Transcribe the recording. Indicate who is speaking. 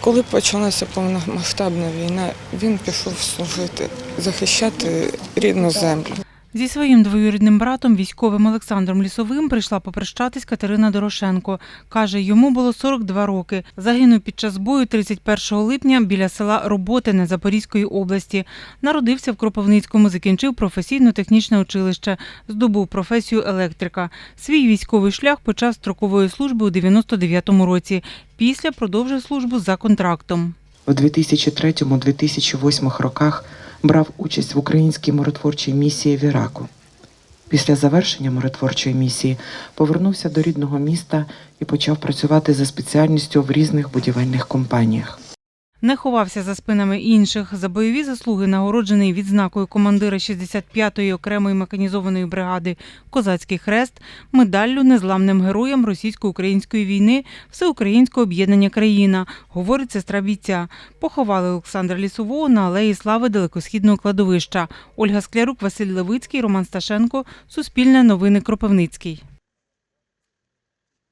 Speaker 1: Коли почалася повномасштабна війна, він пішов служити, захищати рідну землю.
Speaker 2: Зі своїм двоюрідним братом, військовим Олександром Лісовим, прийшла попрощатись Катерина Дорошенко. Каже, йому було 42 роки. Загинув під час бою 31 липня біля села Роботине Запорізької області. Народився в Кропивницькому, закінчив професійно-технічне училище, здобув професію електрика. Свій військовий шлях почав строкової служби у 99-му році. Після продовжив службу за контрактом.
Speaker 3: У 2003-2008 роках брав участь в українській миротворчій місії в Іраку. Після завершення миротворчої місії повернувся до рідного міста і почав працювати за спеціальністю в різних будівельних компаніях.
Speaker 2: Не ховався за спинами інших. За бойові заслуги нагороджений відзнакою командира 65-ї окремої механізованої бригади Козацький хрест, медаллю незламним героям російсько-української війни Всеукраїнського об'єднання країна, говорить сестра бійця. Поховали Олександра Лісового на алеї слави далекосхідного кладовища. Ольга Склярук, Василь Левицький, Роман Сташенко, Суспільне новини Кропивницький.